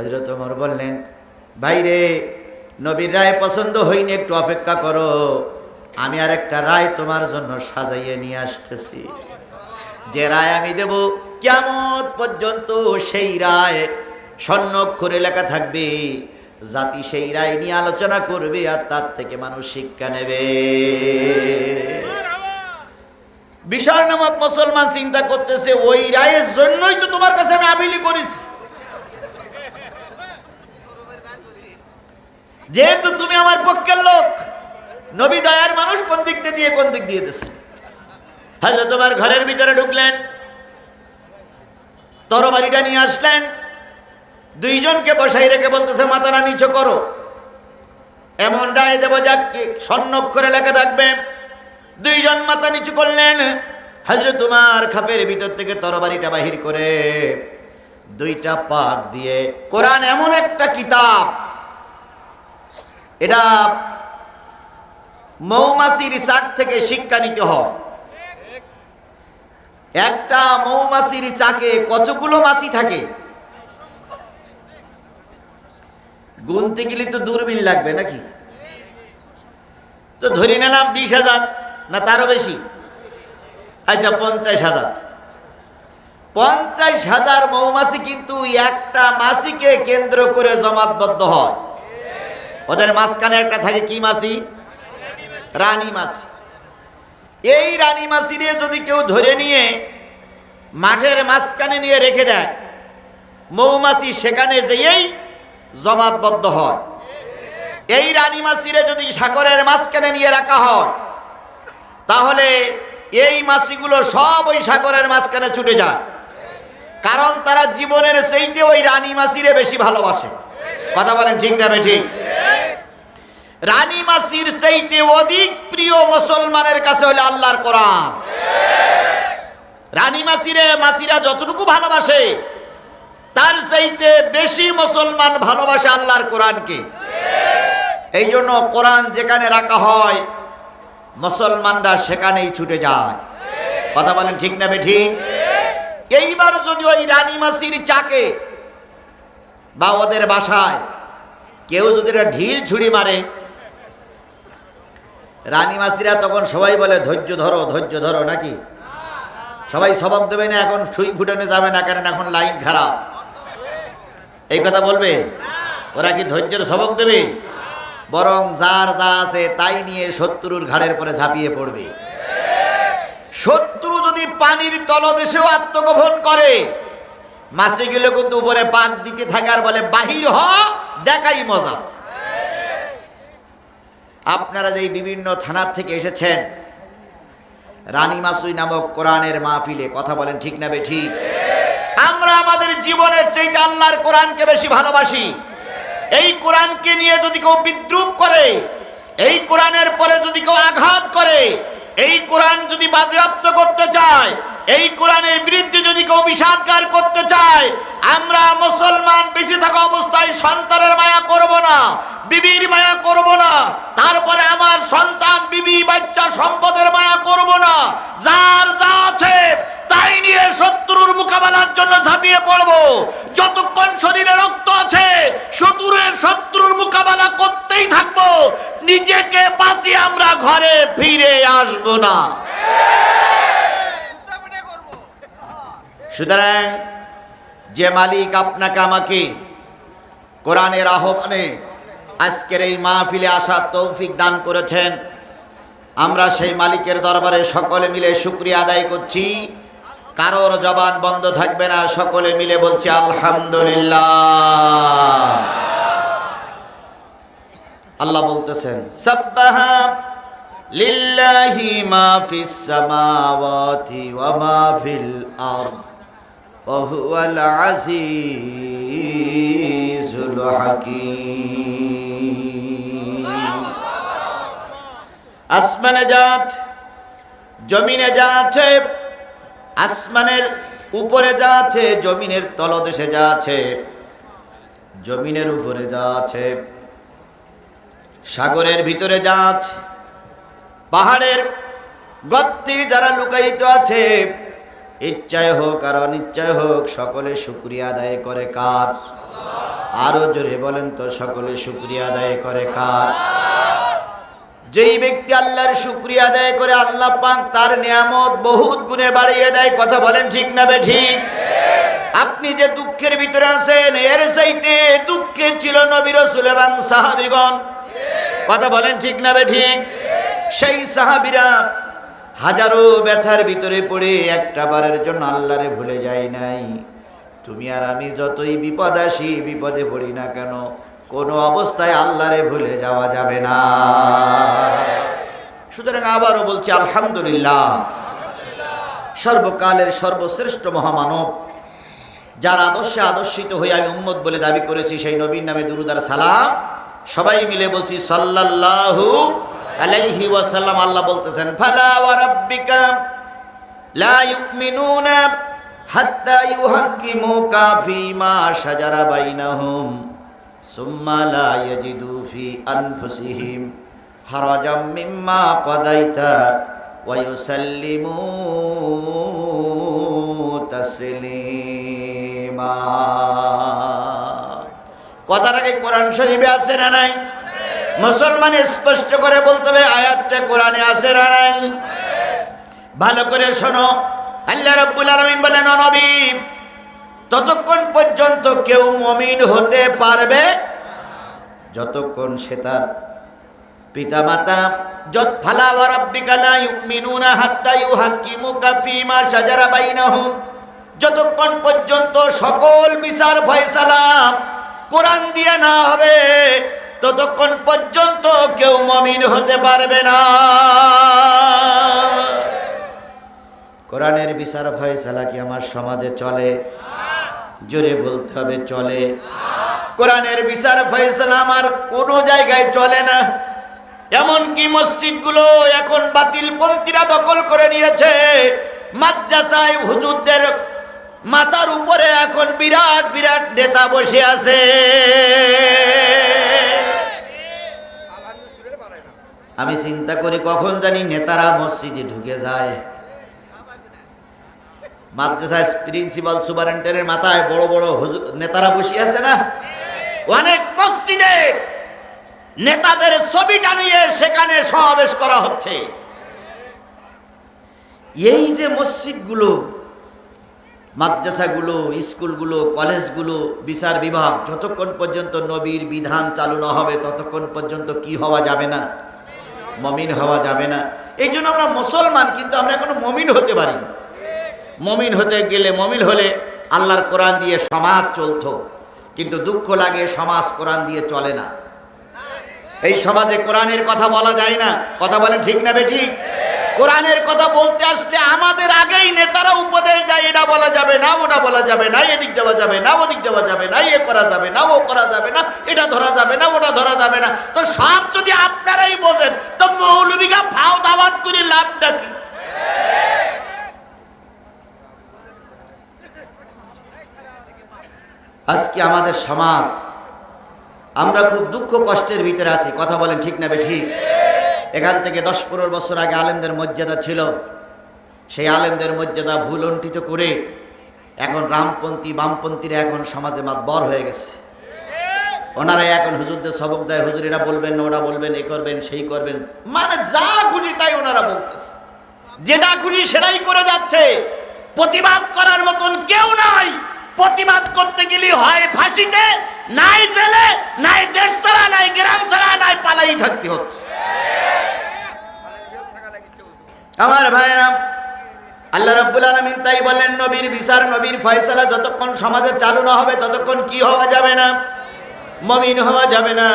হজরত ওমর বললেন, ভাইরে, নবীর রায় পছন্দ হইনি, একটু অপেক্ষা করো। আমি আর একটা রায় তোমার জন্য সাজাইয়ে নিয়ে আসতেছি। যে রায় আমি দেব কেমন পর্যন্ত সেই রায় স্বর্ণক্ষরে লেখা থাকবে। জাতি সেই রায় নিয়ে আলোচনা করবে আর তার থেকে মানুষ শিক্ষা নেবে। বিশাল নামক মুসলমান চিন্তা করতেছে, ওই রায়ের জন্যই তো তোমার কাছে আমি আপিলি করেছি। যেহেতু তুমি আমার পক্ষের লোক, নবী দয়ার মানুষ কোন দিক দিয়ে কোন দিক দিয়ে দিচ্ছে হাজরা তোমার ঘরের ভিতরে ঢুকলেন, তরবারিটা নিয়ে আসলেন, দুইজনকে বসাই রেখে বলতেছে মাথাটা নিচু করো। এমন রায় দেব যাক কি স্বর্ণ করে লেখা থাকবে। দুইজন মাথা নিচু করলেন, হাজরে তোমার খাপের ভিতর থেকে তরবারিটা বাহির করে দুইটা পাক দিয়ে কোরআন এমন একটা কিতাব এটা মৌমাছির চাক থেকে শিক্ষা নিতে হয়। একটা মৌমাছির চাকে কতগুলো মাছি থাকে? গুনতে গেলে তো দূরবীন লাগবে নাকি? তো ধরে নিলাম বিশ হাজার, না তারও বেশি। আচ্ছা পঞ্চাশ হাজার। পঞ্চাশ হাজার মৌমাছি কিন্তু একটা মাসিকে কেন্দ্র করে জমাতবদ্ধ হয়। ওদের মাঝখানে একটা থাকে কি মাছি? রানী মাছি। এই রানী মাছিরে যদি কেউ ধরে নিয়ে মাঠের মাঝখানে নিয়ে রেখে দেয়, মৌমাছি সেখানে যেয়েই জমাতবদ্ধ হয়। এই রানী মাছিরে যদি সাগরের মাঝখানে নিয়ে রাখা হয়, তাহলে এই মাছিগুলো সব ওই সাগরের মাঝখানে ছুটে যায়। কারণ তারা জীবনের সেইতে ওই রানী মাছিরে বেশি ভালোবাসে। কথা বলেন ঠিক না ঠিক? রানী মাসির চাইতে অধিক প্রিয় মুসলমানের কাছে হলে আল্লাহর কোরআন। রানী মাসিরে, মাসিরা যতটুকু ভালোবাসে, তার চাইতে বেশি মুসলমান ভালোবাসে আল্লাহর কোরআনকে। এই জন্য কোরআন যেখানে রাখা হয়, মুসলমানরা সেখানেই ছুটে যায়। কথা বলেন ঠিক না বেঠি? এইবার যদি ওই রানী মাসির চাকে বা ওদের বাসায় কেউ যদি ঢিল ছুরি মারে রানী মাসিরা তখন সবাই বলে, ধৈর্য ধরো ধৈর্য ধরো নাকি? সবাই সবক দেবে না, এখন সুই ফুটানো যাবে না, কারণ এখন লাইন খারাপ। এই কথা বলবে? ওরা কি ধৈর্যের সবক দেবে? বরং যার যা আছে তাই নিয়ে শত্রুর ঘাড়ের পরে ঝাঁপিয়ে পড়বে। শত্রু যদি পানির তলদেশেও আত্মগোপন করে, মাসিগুলো কিন্তু উপরে পাক দিতে থাকে আর বলে, বাহির হ, দেখাই মজা। আপনারা যে বিভিন্ন থানার থেকে এসেছেন, রানী মাসুই নামক কোরআনের মাহফিলে কথা বলেন ঠিক না বে ঠিক আমরা আমাদের জীবনের চাইতে আল্লাহর কোরআনকে বেশি ভালোবাসি। এই কোরআনকে নিয়ে যদি কেউ বিদ্রুপ করে, এই কোরআনের পরে যদি কেউ আঘাত করে, এই কোরআন যদি বাজেয়াপ্ত করতে চায় এই কোরআনের বিরুদ্ধে যদি কেউ বিষাদগার করতে চায়, আমরা মুসলমান বেঁচে থাকা অবস্থায় সন্তানের মায়া করব না, বিবির মায়া করব না, তারপরে আমার সন্তান, বিবি, বাচ্চা সম্পদের মায়া করব না, যার যা আছে তাই নিয়ে শত্রুর মোকাবেলার জন্য ঝাঁপিয়ে পড়ব। যতক্ষণ শরীরে রক্ত আছে, শত্রুর শত্রুর মোকাবেলা করতেই থাকব। নিজেকে বাঁচিয়ে আমরা ঘরে ফিরে আসব না। সুতরাং যে মালিক আপনাকে আমাকে কোরআনের আহ্বানে আজকের এই মাহফিলে আসার তৌফিক দান করেছেন, আমরা সেই মালিকের দরবারে সকলে মিলে শুক্রিয়া আদায় করছি। কারোর জবান বন্ধ থাকবে না, সকলে মিলে বলছি আলহামদুলিল্লাহ। আল্লাহ বলতেছেন, সাব্বাহা লিল্লাহি মা ফিস সামাওয়াতি ওয়া মা ফিল আরদ। আসমানে যা জমিনে যা আছে আসমানের উপরে যা আছে জমিনের তলদেশে যা আছে জমিনের উপরে যা আছে সাগরের ভিতরে যা আছে পাহাড়ের গর্তে যারা লুকায়িত আছে ইচ্ছায় হোক আর অনিচ্ছায় হোক, সকলে শুক্রিয়া আদায় করে কার? আরও জোরে বলেন তো, সকলে শুক্রিয়া আদায় করে কার? যেই ব্যক্তি আল্লাহর শুক্রিয়া আদায় করে, আল্লাহ পাক তার নিয়ামত বহুত গুণে বাড়িয়ে দেয়, কথা বলেন ঠিক না বে ঠিক? আপনি যে দুঃখের ভিতরে আছেন, এর চাইতে দুঃখে ছিল নবী রসুল এবং সাহাবিগণ। কথা বলেন ঠিক না বে ঠিক? সেই সাহাবিরা হাজারো ব্যথার ভিতরে পড়ে একটা বারের জন্য আল্লাহরে ভুলে যাই নাই। তুমি আর আমি যতই বিপদ আসি, বিপদে পড়ি না কেন, কোনো অবস্থায় আল্লাহরে ভুলে যাওয়া যাবে না। সুতরাং আবারও বলছি, আলহামদুলিল্লাহ। সর্বকালের সর্বশ্রেষ্ঠ মহামানব, যার আদর্শে আদর্শিত হয়ে আমি উম্মত বলে দাবি করেছি, সেই নবীর নামে দুরুদার সালাম, সবাই মিলে বলছি, সাল্লাল্লাহু আলাইহি ওয়াসাল্লাম আল্লাহ বলতেছেন, ফালা ওয়া রাব্বিকা লা ইউমিনুনা হাত্তা ইউহাক্কিমুকা ফীমা শাজারা বাইনাহুম, সুম্মা লা ইয়াজিদু ফি আনফুসিহিম হারাজাম মিম্মা কাদাইতা ওয়া ইউসাল্লিমু তাসলিমা। কথাটাকে কোরআন শরীফে আছে না নাই? মুসলমান স্পষ্ট করে বলতে হবে, আয়াতটা কোরআনে আছে না নাই? ভালো করে শোনো। আল্লাহ রাব্বুল আলামিন বলেন, "ও নবী, ততক্ষণ পর্যন্ত কেউ মমিন হতে পারবে যতক্ষণ সে তার পিতামাতা, যত ফালা ওয়া রাব্বিকা লা ইউমিনুনা হাত্তা ইউহাক্কিমুকা ফীমা শাজারা বাইনাহুম, যতক্ষণ পর্যন্ত সকল বিচার ফয়সালা কোরআন দিয়ে না হবে ততক্ষণ পর্যন্ত কেউ মমিন হতে পারবে না। কোরআনের বিচার ফয়সালা কি আমার সমাজে চলে? জোরে বলতে হবে, চলে। কোরআনের বিচার ফয়সালা আমার কোনো জায়গায় চলে না। এমনকি মসজিদগুলো এখন বাতিল পন্থীরা দখল করে নিয়েছে। মাদ্রাসায় হুজুরদের মাথার উপরে এখন বিরাট বিরাট নেতা বসে আছে। আমি চিন্তা করি কখন জানি নেতারা মসজিদে ঢুকে যায়। মাদ্রাসায় প্রিন্সিপাল সুপারিনটেন্ডেন্টের মাথায় বড় বড় নেতারা বসে আছে না? অনেক মসজিদে নেতাদের ছবি টানিয়ে সেখানে সমাবেশ করা হচ্ছে। এই যে মসজিদগুলো, মাদ্রাসাগুলো, স্কুলগুলো, কলেজগুলো, বিচার বিভাগ, যতক্ষণ পর্যন্ত নবীর বিধান চালু না হবে, ততক্ষণ পর্যন্ত কি হওয়া যাবে না? মমিন হওয়া যাবে না। এই জন্য আমরা মুসলমান, কিন্তু আমরা এখনও মমিন হতে পারি না মমিন হতে গেলে, মমিন হলে আল্লাহর কোরআন দিয়ে সমাজ চলত। কিন্তু দুঃখ লাগে, সমাজ কোরআন দিয়ে চলে না। এই সমাজে কোরআনের কথা বলা যায় না। কথা বলেন ঠিক না বেঠিক? কোরআনের কথা বলতে আসলে আমাদের আগেই নেতারা উপদেশ দেয়, এটা বলা যাবে না, ওটা বলা যাবে না, এদিক যাওয়া যাবে না, ওদিক যাওয়া যাবে না, এ করা যাবে না, ও করা যাবে না, এটা ধরা যাবে না, ওটা ধরা যাবে না। তো সব যদি আপনারাই বোঝেন, তো মৌলবিকা ফাও দাওয়াত করে লাভটা কি? আজকে আমাদের সমাজ, আমরা খুব দুঃখ কষ্টের ভিতরে আছি, কথা বলেন ঠিক না বে ঠিক? এখান থেকে দশ পনেরো বছর আগে আলেমদের মর্যাদা ছিল। সেই আলেমদের মর্যাদা ভুলণ্ঠিত করে এখন রামপন্থী, বামপন্থীরা এখন সমাজে মাত মাতবর হয়ে গেছে। ওনারাই এখন হুজুরদের সবক দেয়, হুজুর এরা বলবেন না ওরা বলবেন, এ করবেন, সেই করবেন। মানে যা খুশি তাই ওনারা বলতেছে। যেটা খুশি সেটাই করে যাচ্ছে। প্রতিবাদ করার মতন কেউ নাই। প্রতিবাদ করতে গেলে হয় ফাঁসিতে নাই জেলে, নাই দেশ ছাড়া, নাই গ্রাম ছাড়া, নাই পালাই থাকতে হচ্ছে। আমার ভাইয়েরা, আল্লাহ রাব্বুল আলামিন তাই বললেন, নবীর বিচার, নবীর ফয়সালা যতক্ষণ সমাজে চালু না হবে, ততক্ষণ কি হওয়া যাবে না? মমিন হওয়া যাবে না।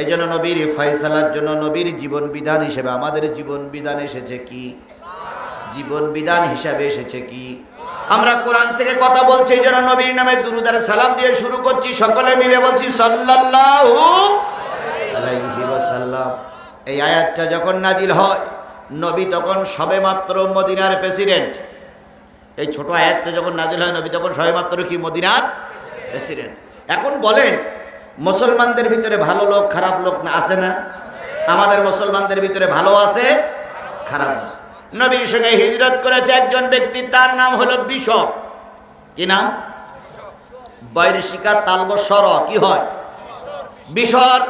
এই জন্য নবীর ফয়সালার জন্য নবীর জীবন বিধান হিসেবে, আমাদের জীবন বিধান এসেছে কি? জীবন বিধান হিসাবে এসেছে কি? আমরা কোরআন থেকে কথা বলছি জন্য নবীর নামে দুরুদার সালাম দিয়ে শুরু করছি। সকলে মিলে বলছি, সাল্লাল্লাহু আলাইহি ওয়াসাল্লাম। এই আয়াতটা যখন নাজিল হয়, নবী তখন সবেমাত্র মদিনার প্রেসিডেন্ট। এই ছোট আয়াতটা যখন নাজিল হয়, নবী তখন সবেমাত্র কি, মদিনার প্রেসিডেন্ট। এখন বলেন, মুসলমানদের ভিতরে ভালো লোক, খারাপ লোক না আছে না? আমাদের মুসলমানদের ভিতরে ভালো আছে, খারাপ আছে। নবীর সঙ্গে হিজরত করেছে একজন ব্যক্তি, তার নাম হলো বিশপ। কি নাম? বয়ের শিকার তালব সর, কি হয়? বিশর।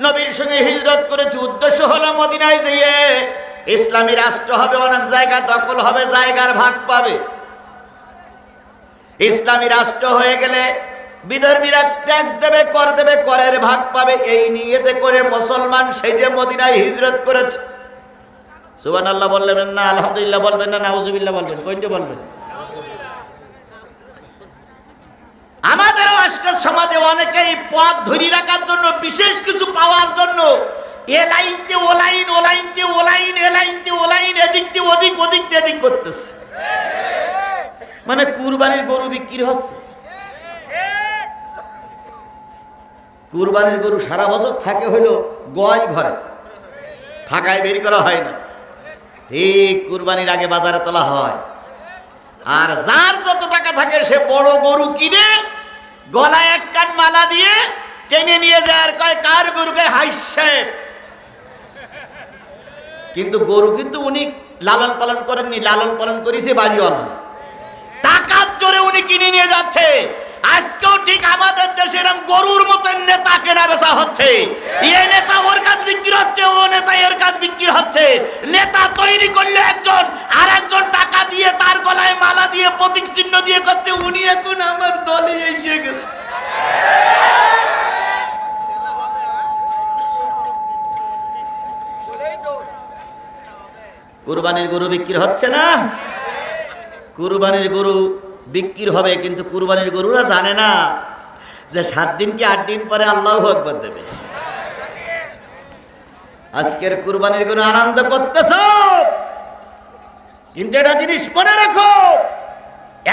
নবীর সঙ্গে হিজরত করেছে, উদ্দেশ্য হলো মদিনায় যেয়ে ইসলামী রাষ্ট্র হবে, অনেক জায়গা দখল হবে, জায়গার ভাগ পাবে। ইসলামী রাষ্ট্র হয়ে গেলে বিধর্মীরা ট্যাক্স দেবে, কর দেবে, করের ভাগ পাবে, এই নিয়েতে করে মুসলমান সেই যে মদিনায় হিজরত করেছে। সুবান আল্লাহ বলবেন না, আলহামদুলিল্লাহ বলবেন না, নাউজুবিল্লাহ বলবেন। কোনটা বলবেন? আমাদেরও আজকের সমাজে অনেকেই পথ ধরি রাখার জন্য, বিশেষ কিছু পাওয়ার জন্য এ লাইনতে ও লাইন, ও লাইনতে ও লাইন, এ লাইনতে ও লাইন, এদিক দিয়ে ওদিক ওদিক দিয়ে এদিক করতেছে। মানে কুরবানির গরু বিক্রি হচ্ছে। কুরবানির গরু সারা বছর থাকে হইল গোয়াল ঘরে ফাঁকায় বের করা হয় না। ঠিক কুরবানির আগে বাজারে তোলা হয়। আর যার যত টাকা থাকে, সে বড় গরু কিনে গলায় এক কান মালা দিয়ে টেনে নিয়ে যায় আর কয়, কার গরুকে হাইসে? কিন্তু গরু কিন্তু উনি লালন পালন করেননি, লালন পালন করেছে বাড়িওয়ালা। টাকার জোরে উনি কিনে নিয়ে যাচ্ছে। আজকেও ঠিক আমাদের দেশে এরকম গরুর মতন নেতা কেনা বেচা হচ্ছে। এ নেতা ওর কাজ বিক্রি হচ্ছে, ও নেতা এর কাজ বিক্রি হচ্ছে। নেতা তৈরি করলে একজন আর একজন টাকা দিয়ে তার গলায় মালা দিয়ে প্রতীক চিহ্ন দিয়ে করছে, উনি এখন আমার দলে এসে গেছে। কুরবানির গরু বিক্রি হচ্ছে না? কুরবানির গরু বিক্রি হবে কিন্তু কুরবানির গরুরা জানে না যে সাত দিন কি আট দিন পরে আল্লাহ একবার দেবে। আজকের কুরবানির গরু আনন্দ করতেছ? কিন্তু এটা জিনিস মনে রাখো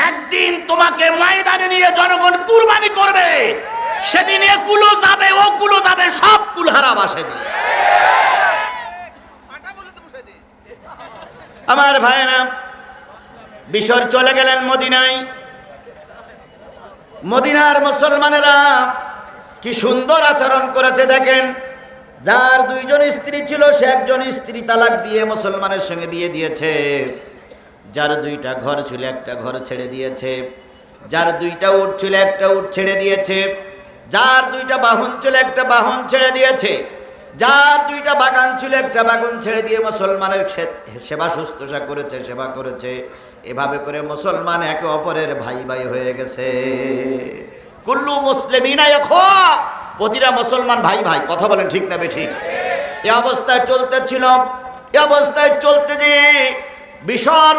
একদিন তোমাকে ময়দানে নিয়ে জনগণ কুরবানি করবে সেদিন কুলো যাবে ও কুলো যাবে সব কুল হারাবা দিয়ে। আমার ভাইয়েরা বিশর চলে গেলেন মদিনায়। মদিনার মুসলমানেরা কি সুন্দর আচরণ করেছে দেখেন। যার দুইজন স্ত্রী ছিল, সে একজন স্ত্রী তালাক দিয়ে মুসলমানের সঙ্গে বিয়ে দিয়েছে। যার দুইটা ঘর ছিল, একটা ঘর ছেড়ে দিয়েছে। যার দুইটা উট ছিল, একটা উট ছেড়ে দিয়েছে। যার দুইটা বাহন ছিল, একটা বাহন ছেড়ে দিয়েছে। যার দুইটা বাগান ছিল, একটা বাগান ছেড়ে দিয়ে মুসলমানের সেবা শুশ্রূষা করেছে, সেবা করেছে। এভাবে করে মুসলমান একে অপরের ভাই ভাই হয়ে গেছে। কুল্লু মুসলিমিনা এখন প্রতিটা মুসলমান ভাই ভাই, কথা বলেন ঠিক না ঠিক এ অবস্থায় চলতে ছিল এ অবস্থায় চলতে যে বিশর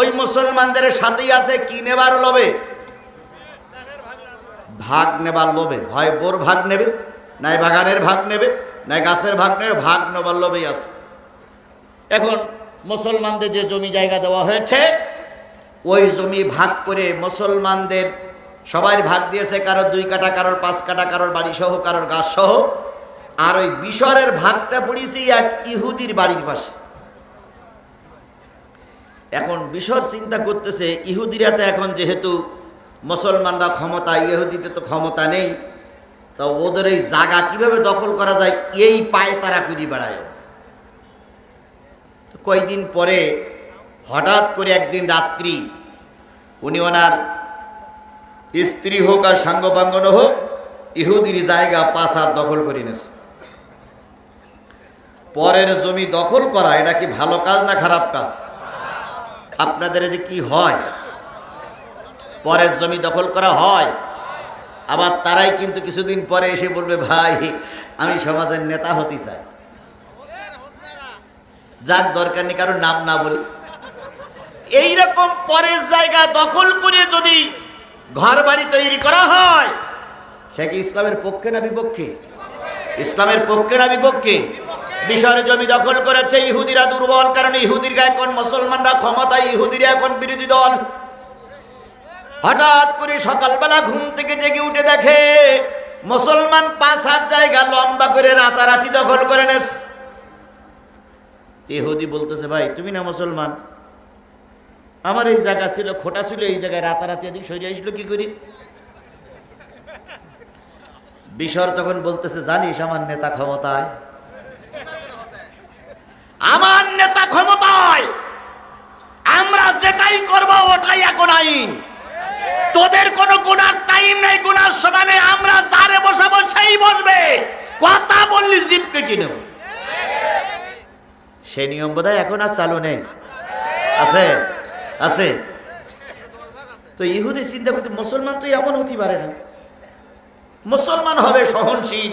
ওই মুসলমানদের সাথেই আছে, কি নেবার লোভে? ভাগ নেবার লোভে। হয় বোর ভাগ নেবে, নাই বাগানের ভাগ নেবে, নাই গাছের ভাগ নেবে, ভাগ নেবার লোভেই আছে। এখন মুসলমানদের যে জমি জায়গা দেওয়া হয়েছে, ওই জমি ভাগ করে মুসলমানদের সবাই ভাগ দিয়েছে কারোর দুই কাটা কারোর পাঁচ কাটা কারোর বাড়ি সহ কারোর গাছ সহ আর ওই বিশরের ভাগটা পড়িয়েছে এক ইহুদির বাড়ির পাশে। এখন বিশর চিন্তা করতেছে, ইহুদিরা তো এখন যেহেতু মুসলমানরা ক্ষমতা ইহুদিতে তো ক্ষমতা নেই, তা ওদের এই জায়গা কীভাবে দখল করা যায়, এই পায়ে তারা কুদি বেড়ায়। তো কয়েকদিন পরে হঠাৎ করে একদিন রাত্রি উনি ওনার স্ত্রী হোক আর সাঙ্গপাঙ্গন হোক ইহুদির জায়গা হাত দখল করে নিয়েছে। পরের জমি দখল করা, এটা কি ভালো কাজ না খারাপ কাজ? আপনাদের এদিকে কি হয়? পরের জমি দখল করা হয়, আবার তারাই কিন্তু কিছুদিন পরে এসে বলবে, ভাই, আমি সমাজের নেতা হতে চাই। যাক দরকার নেই কারোর নাম না বলি। এইরকম পরের জায়গা দখল করে যদি ঘর বাড়ি তৈরি করা হয়, সে কি ইসলামের পক্ষে না বিপক্ষে? ইসলামের পক্ষে না বিপক্ষে? বিষয়ের জমি দখল করেছে ইহুদিরা দুর্বল, কারণ ইহুদিরা এখন মুসলমানরা ক্ষমতা ইহুদিরা এখন বিরোধী দল। হঠাৎ করে সকালবেলা ঘুম থেকে জেগে উঠে দেখে মুসলমান পাঁচ হাত জায়গা লম্বা করে রাতারাতি দখল করে নেছে। ইহুদি বলতেছে, ভাই, তুমি না মুসলমান? আমার এই জায়গা ছিল, খোটা ছিল, এই জায়গায় রাতারাতি এদিক সরিয়ে আসলো, কি করি? বিশর তখন বলতেছে, জানিস আমার নেতা ক্ষমতায়? আমার নেতা ক্ষমতায়? আমরা যেটাই করব, ওটাই এখন আইন। তোদের কোনো একটা টাইম নেই, গুনার সময় নেই, আমরা যারে বসাবো সেই বসবে। কথা বললি, জিপ কেটে নেব। সে নিয়ম বোধহয় এখন আর চালু নেই। আছে? আছে? তো ইহুদি চিন্তা করতে, মুসলমান তো এমন হতে পারে না। মুসলমান হবে সহনশীল।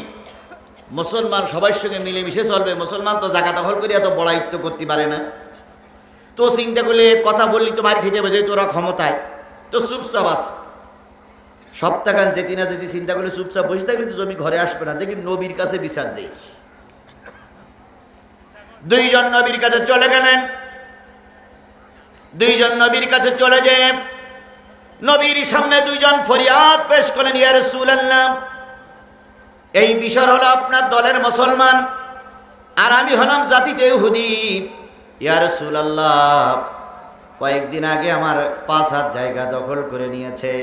মুসলমান সবার সঙ্গে মিলেমিশে চলবে। মুসলমান তো জায়গা দখল করে এত বড়ায়িত্ব করতে পারে না। তো চিন্তা করলে কথা বললি তো মার খেতে হবে তোরা ক্ষমতায়। তো চুপচাপ আছে সপ্তাহখান যেতে না যেতে চিন্তা করলে চুপচাপ বসে থাকলে তো জমি ঘরে আসবে না। দেখি নবীর কাছে বিচার দেই। দুইজন নবীর কাছে চলে গেলেন। দুইজন নবীর কাছে চলে যে নবীর সামনে দুইজন ফরিয়াদ পেশ করলেন, ইয়া রাসূলুল্লাহ, এই বিষয় হলো আপনার দলের মুসলমান আর আমি হলাম জাতিতে হুদি ইয়া রাসূলুল্লাহ, কয়েকদিন আগে আমার পাঁচ হাত জায়গা দখল করে নিয়েছে।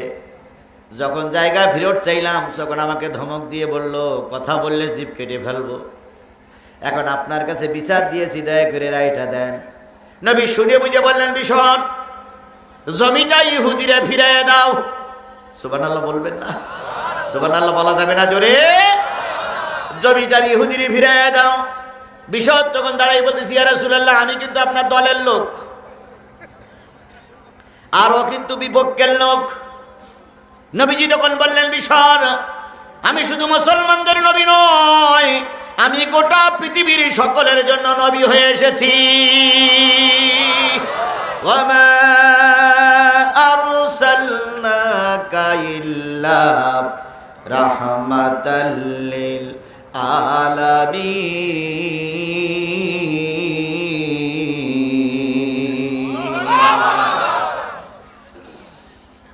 যখন জায়গা ফেরত চাইলাম, তখন আমাকে ধমক দিয়ে বলল, কথা বললে জিপ কেটে ফেলব। এখন আপনার কাছে বিচার দিয়েছি, দয়া করে রায়টা দেন। নবী শুনে বুঝে বললেন বিষণ জমিটা ইহুদিরে ফিরাইয়া দাও। সুবান আল্লাহ বলবেন না। সুবান আল্লাহ বলা যাবে না জোরে। জমিটা ইহুদিরে ফিরাইয়া দাও। বিষদ তখন দাঁড়াই বলতেছি, ইয়া রাসূলুল্লাহ, আমি কিন্তু আপনার দলের লোক। আরও কিন্তু বিপক্ষের লোক। নবীজি তখন বললেন বিষর আমি শুধু মুসলমানদের নবী নয় আমি গোটা পৃথিবীর সকলের জন্য নবী হয়ে এসেছি। রাহমাতাল্লিল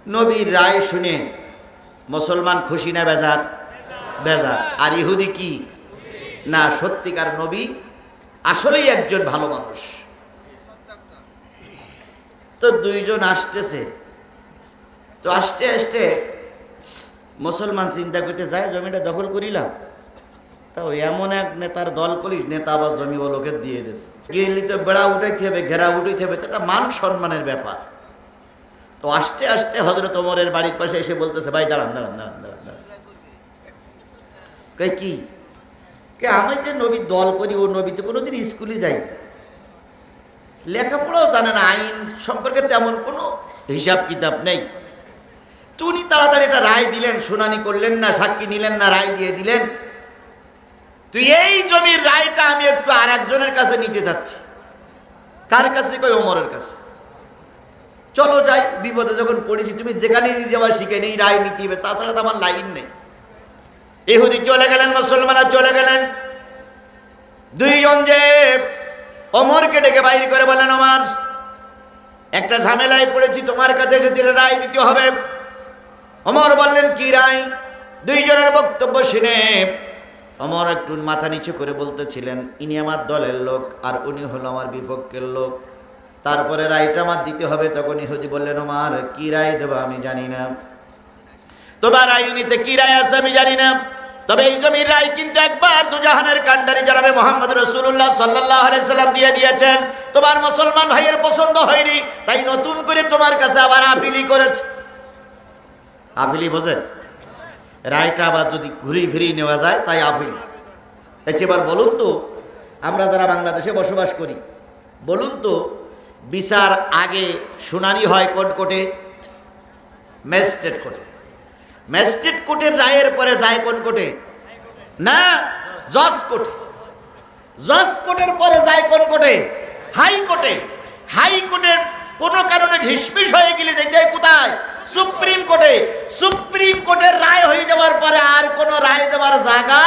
নবীর রায় শুনে মুসলমান খুশি না বেজার? বেজার। আর ইহুদি কি? না সত্যিকার নবী, আসলেই একজন ভালো মানুষ। তো দুইজন আসতেছে। তো আসতে আসতে মুসলমান চিন্তা করতে যায়, জমিটা দখল করিলাম। তাও এমন এক নেতার দল করিস, নেতা বা জমি ও লোকের দিয়ে দিয়েছে গেলি তো বেড়া উঠাইতে হবে, ঘেরা উঠাইতে হবে, তো মান সম্মানের ব্যাপার। তো আস্তে আস্তে হজরত ওমরের বাড়ির পাশে এসে বলতেছে, ভাই, দাঁড়ান দাঁড়ান দাঁড়ান দাঁড়ান দাঁড়ান। কি? কে আমি যে নবী দল করি, ও নবীতে কোনোদিন স্কুলে যাইনি লেখাপড়াও জানে না, আইন সম্পর্কে তেমন কোনো হিসাব কিতাব নেই। তো উনি তাড়াতাড়ি একটা রায় দিলেন, শুনানি করলেন না, সাক্ষী নিলেন না, রায় দিয়ে দিলেন। তুই এই জমির রায়টা আমি একটু আর একজনের কাছে নিতে যাচ্ছি। কার কাছে? কই ওমরের কাছে। চলো যাই, বিপদে যখন পড়েছি, তুমি যেখানে নিয়ে যাওয়া শিখে নেই রায় নিতে হবে। তাছাড়া তো আমার লাইন নেই। ইহুদি চলে গেলেন, মুসলমানরা চলে গেলেন। দুইজন যে অমরকে ডেকে বাইর করে বলেন আমার একটা ঝামেলায় পড়েছি, তোমার কাছে এসেছি রায় দিতে হবে। অমর বললেন, কি রায়? দুইজনের বক্তব্য শুনে অমর একটু মাথা নিচু করে বলতেছিলেন, ইনি আমার দলের লোক, আর উনি হলো আমার বিপক্ষের লোক। তারপরে রায়টা আমার দিতে হবে। তখন ইহুদি বললেন আমার কি রায় দেবো আমি জানি না। তোমার আইনিতে কি রায় আছে আমি জানি না। তবে এই জমির রায় কিন্তু একবার দুজাহানের কান্ডারি জানাবে মোহাম্মদ রসুল্লাহ সাল্লাহ সাল্লাম দিয়ে দিয়েছেন। তোমার মুসলমান ভাইয়ের পছন্দ হয়নি, তাই নতুন করে তোমার কাছে আবার আপিলি করেছে। আফিলি বোঝেন রায়টা আবার যদি ঘুরি ফিরিয়ে নেওয়া যায়, তাই আফিলি আচ্ছা এবার বলুন তো, আমরা যারা বাংলাদেশে বসবাস করি, বলুন তো, বিচার আগে শুনানি হয় কোর্ট কোর্টে? ম্যাজিস্ট্রেট কোর্টে। ম্যাজিস্ট্রেট কোর্টের রায়ের পরে যায় কোন কোর্টে? না, জজ কোর্টে। জজ কোর্টের পরে যায় কোন কোর্টে? হাইকোর্টে হাইকোর্টের কোনো কারণে ঢিসমিস হয়ে গেলে যেতে কোথায়? সুপ্রিম কোর্টে। সুপ্রিম কোর্টের রায় হয়ে যাওয়ার পরে আর কোনো রায় দেওয়ার জায়গা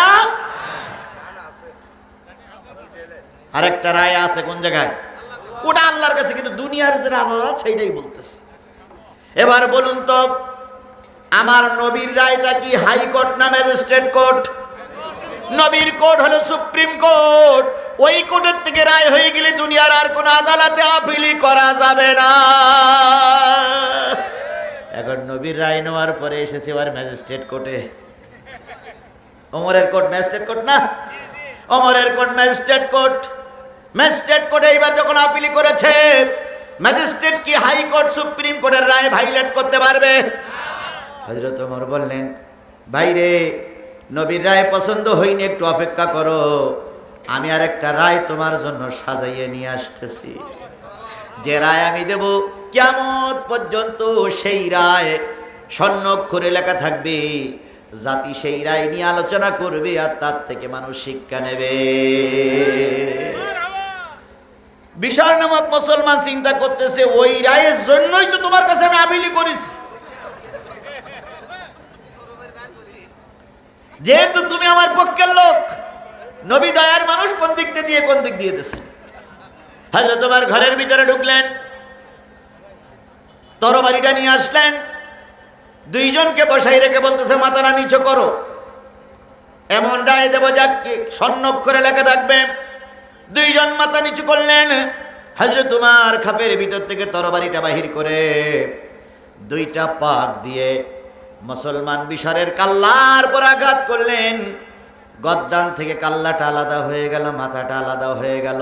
আরেকটা রায় আছে কোন জায়গায়? ওটা আল্লাহর কাছে, কিন্তু দুনিয়ার যে আদালত সেইটাই বলতেছে। এবার বলুন তো আমার নবীর রায়টা কি হাইকোর্ট না ম্যাজিস্ট্রেট কোর্ট? নবীর কোর্ট হলো সুপ্রিম কোর্ট। ওই কোর্টের থেকে রায় হয়ে গেলে দুনিয়ার আর কোন আদালতে আপিলি করা যাবে না। এখন নবীর রায় নেওয়ার পরে এসেছে এবার ম্যাজিস্ট্রেট কোর্টে। অমরের কোর্ট ম্যাজিস্ট্রেট কোর্ট না? অমরের কোর্ট ম্যাজিস্ট্রেট কোর্ট। ম্যাজিস্ট্রেট কোর্টে এবার যখন আপিলি করেছে, ম্যাজিস্ট্রেট কি হাইকোর্ট সুপ্রিম কোর্টের রায় ভাইলেট করতে পারবে? হজরত ওমর বললেন, বাইরে, নবীর রায় পছন্দ হইনি, একটু অপেক্ষা করো। আমি আর একটা রায় তোমার জন্য সাজাইয়ে নিয়ে আসতেছি। যে রায় আমি দেব কেমন পর্যন্ত সেই রায় স্বর্ণক্ষরে লেখা থাকবে। জাতি সেই রায় নিয়ে আলোচনা করবে আর তার থেকে মানুষ শিক্ষা নেবে। বিশাল নামক মুসলমান চিন্তা করতেছে, ওই রায়ের জন্যই তো তোমার কাছে আমি আপিলি করেছি। যেহেতু তুমি আমার পক্ষের লোক, নবী দয়ার মানুষ কোন দিক দিয়ে কোন দিক দিয়ে দিচ্ছে হাজরা তোমার ঘরের ভিতরে ঢুকলেন, তরবারিটা নিয়ে আসলেন, দুইজনকে বসাই রেখে বলতেছে, মাথাটা নিচু করো। এমন রায় দেব যাক কি স্বর্ণক্ষরে লেখা থাকবে। দুইজন মাথা নিচু করলেন হাজরে তোমার খাপের ভিতর থেকে তরবারিটা বাহির করে দুইটা পাক দিয়ে মুসলমান বিশরের কাল্লার পর আঘাত করলেন। গদ্দান থেকে কাল্লাটা আলাদা হয়ে গেল, মাথাটা আলাদা হয়ে গেল।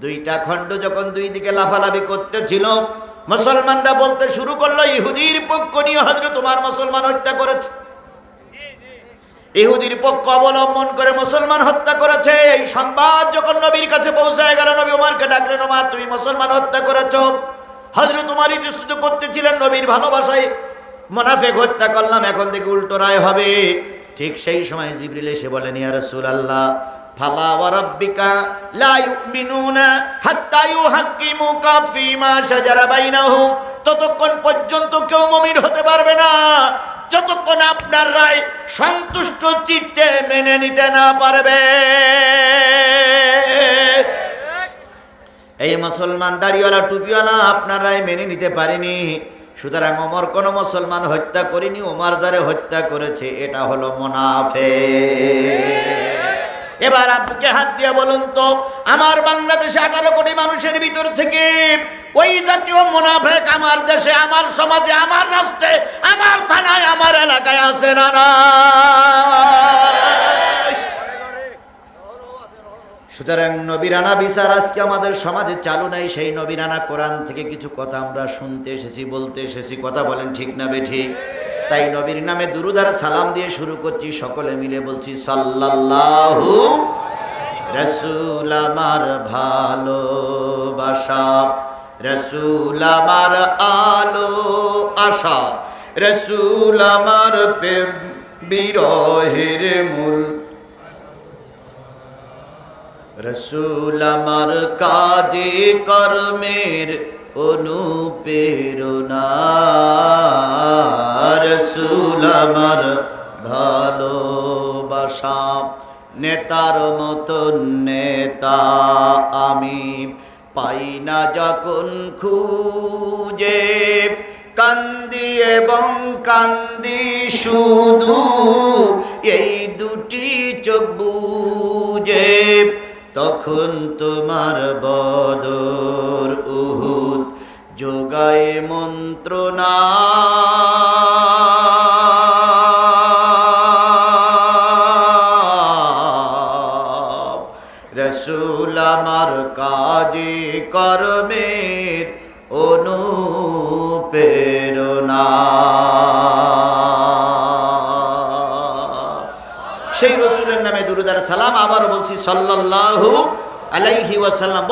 দুইটা খণ্ড যখন দুই দিকে লাফালাফি করতেছিল, মুসলমানরা বলতে শুরু করল, ইহুদির পক্ষ নিয়ে হজরে তোমার মুসলমান হত্যা করেছে। ইহুদির পক্ষ অবলম্বন করে মুসলমান হত্যা করেছে। এই সংবাদ যখন নবীর কাছে পৌঁছায় গেল, নবী ওমারকে ডাকলেন, ওমার, তুমি মুসলমান হত্যা করেছ। হজরত তোমার ইতিস্তুত করতেছিলেন নবীর ভালোবাসায়। মোনাফেক হত্যা করলাম, এখন থেকে উল্টো রায় হবে। ঠিক সেই সময় জিবরিল এসে বলেন, ইয়া রাসূলুল্লাহ, ফালা ওয়া রাব্বিকা লা ইউমিনুনা হাত্তা ইউহাক্কিমুকা ফীমা শাজারা বাইনাহুম। ততক্ষণ পর্যন্ত কেউ মুমিন হতে পারবে না। যতক্ষণ আপনার রায় সন্তুষ্ট চিত্তে মেনে নিতে না পারবে। এই মুসলমান দাড়িওয়ালা, টুপিওয়ালা আপনার রায় মেনে নিতে পারেনি। সুতরাং ওমর কোন মুসলমান হত্যা করিনি ওমর যারে হত্যা করেছে, এটা হলো মোনাফে এবার আপনাকে হাত দিয়ে বলুন তো, আমার বাংলাদেশে আঠারো কোটি মানুষের ভিতর থেকে ওই জাতীয় মোনাফেক আমার দেশে, আমার সমাজে, আমার রাষ্ট্রে, আমার থানায়, আমার এলাকায় আছে না সুতরাং নবিরানা বিচার আজকে আমাদের সমাজে চালু নাই। সেই নবীরানা কোরআন থেকে কিছু কথা আমরা শুনতে এসেছি, বলতে এসেছি, কথা বলেন ঠিক না বে ঠিক তাই নবীর নামে দুরুদার সালাম দিয়ে শুরু করছি, সকলে মিলে বলছি, সাল্লাল্লাহু রসুল আমার ভালোবাসা, রসুল আমার আলো আশা, রসুল আমার প্রেম, বিরহের মূল রসুল আমার কাজে কর্মের অনুপ্রেরণা। রসুল আমার ভালোবাসা, নেতার মতন নেতা আমি। পাই না যখন খুঁজে, কান্দি এবং কান্দি শুধু, এই দুটি চোখ বুঝে। তখন তোমার বদর উহুদ যোগায় মন্ত্রণা রসুল আমার কাজে কর্মের সালাম আবার বলছি সাল্লাল্লাহু আলাইহি ওয়াসাল্লাম।